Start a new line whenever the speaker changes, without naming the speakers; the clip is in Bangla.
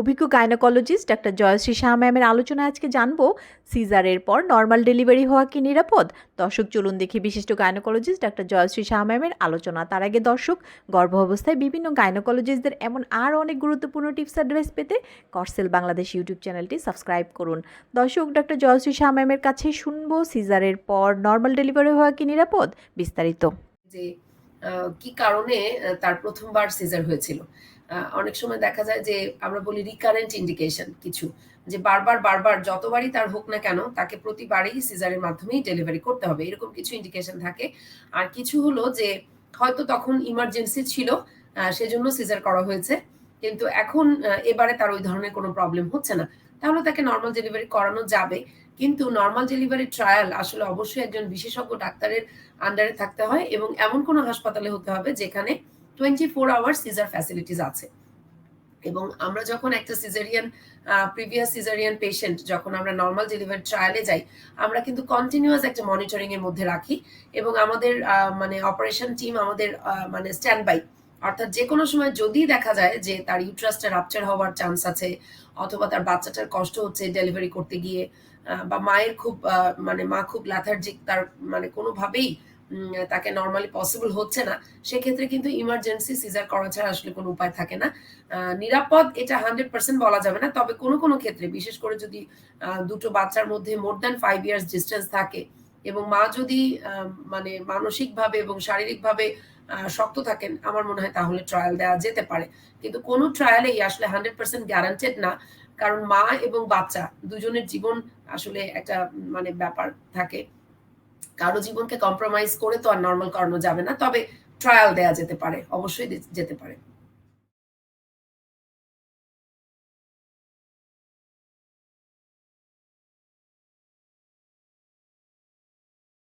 অভিজ্ঞ গাইনোকোলজিস্ট ডাক্তার জয়শ্রী শাহ ম্যামের আলোচনায় আজকে জানব, সিজারের পর নর্মাল ডেলিভারি হওয়া কি নিরাপদ? দর্শক, চলুন দেখি বিশিষ্ট গাইনোকোলজিস্ট ডাক্তার জয়শ্রী শাহ ম্যামের আলোচনা। তার আগে দর্শক গর্ভ অবস্থায় বিভিন্ন গাইনোকোলজিস্টদের এমন আর অনেক গুরুত্বপূর্ণ টিপস অ্যাডভাইস পেতে করসেল বাংলাদেশ ইউটিউব চ্যানেলটি সাবস্ক্রাইব করুন। দর্শক, ডাক্তার জয়শ্রী শাহ ম্যামের কাছে শুনব, সিজারের পর নর্মাল ডেলিভারি হওয়া কি নিরাপদ? বিস্তারিত।
কি কারণে তার প্রথমবার সিজার হয়েছিল? অনেক সময় দেখা যায় যে আমরা বলি রিকারেন্ট ইন্ডিকেশন কিছু। যে বারবার বারবার যতবারই তার হোক না কেন, তাকে প্রতিবারই সিজারের মাধ্যমেই ডেলিভারি করতে হবে। এরকম কিছু ইন্ডিকেশন থাকে। আর কিছু হলো যে হয়তো তখন ইমার্জেন্সি ছিল সেজন্য সিজার করা হয়েছে। কিন্তু এখন এবারে তার ওই ধরনের কোনো প্রবলেম হচ্ছে না। তাহলে তাকে নর্মাল ডেলিভারি করানো যাবে। কিন্তু নর্মাল ডেলিভারি ট্রায়াল আসলে অবশ্যই একজন বিশেষজ্ঞ ডাক্তারের আন্ডারে থাকতে হয় এবং এমন কোনো হাসপাতালে হতে হবে যেখানে twenty four hour caesar facilities আছে। এবং আমরা যখন একটা সিজারিয়ান প্রিভিয়াস সিজারিয়ান পেশেন্ট যখন আমরা নর্মাল ডেলিভারি ট্রায়ালে যাই, আমরা কিন্তু কন্টিনিউয়াস একটা মনিটরিং এর মধ্যে রাখি এবং আমাদের মানে অপারেশন টিম আমাদের মানে স্ট্যান্ড বাই অর্থাৎ যে কোনো সময় যদি দেখা যায় যে তার ইউট্রাসটা রাপচার হওয়ার চান্স আছে অথবা তার বাচ্চাটার কষ্ট হচ্ছে ডেলিভারি করতে গিয়ে বা মায়ের খুব মানে মা খুব ল্যাথার্জিক তার মানে কোনোভাবেই তাকে নর্মালি পসিবল হচ্ছে না। সেক্ষেত্রে কিন্তু ইমার্জেন্সি সিজার করা ছাড়া আসলে কোনো উপায় থাকে না। নিরাপদ এটা হান্ড্রেড পার্সেন্ট বলা যাবে না। তবে কোনো কোনো ক্ষেত্রে, বিশেষ করে যদি দুটো বাচ্চার মধ্যে more than five years distance থাকে এবং মা যদি মানে মানসিকভাবে এবং শারীরিকভাবে শক্ত থাকেন, আমার মনে হয় তাহলে ট্রায়াল দেওয়া যেতে পারে। কিন্তু কোনো ট্রায়ালেই আসলে হান্ড্রেড পার্সেন্ট গ্যারান্টেড না। কারণ মা এবং বাচ্চা দুজনের জীবন আসলে একটা মানে ব্যাপার থাকে। কারও জীবনকে কম্প্রোমাইজ করে তো আর নর্মাল করানো যাবে না। তবে ট্রায়াল দেয়া যেতে পারে, অবশ্যই যেতে পারে।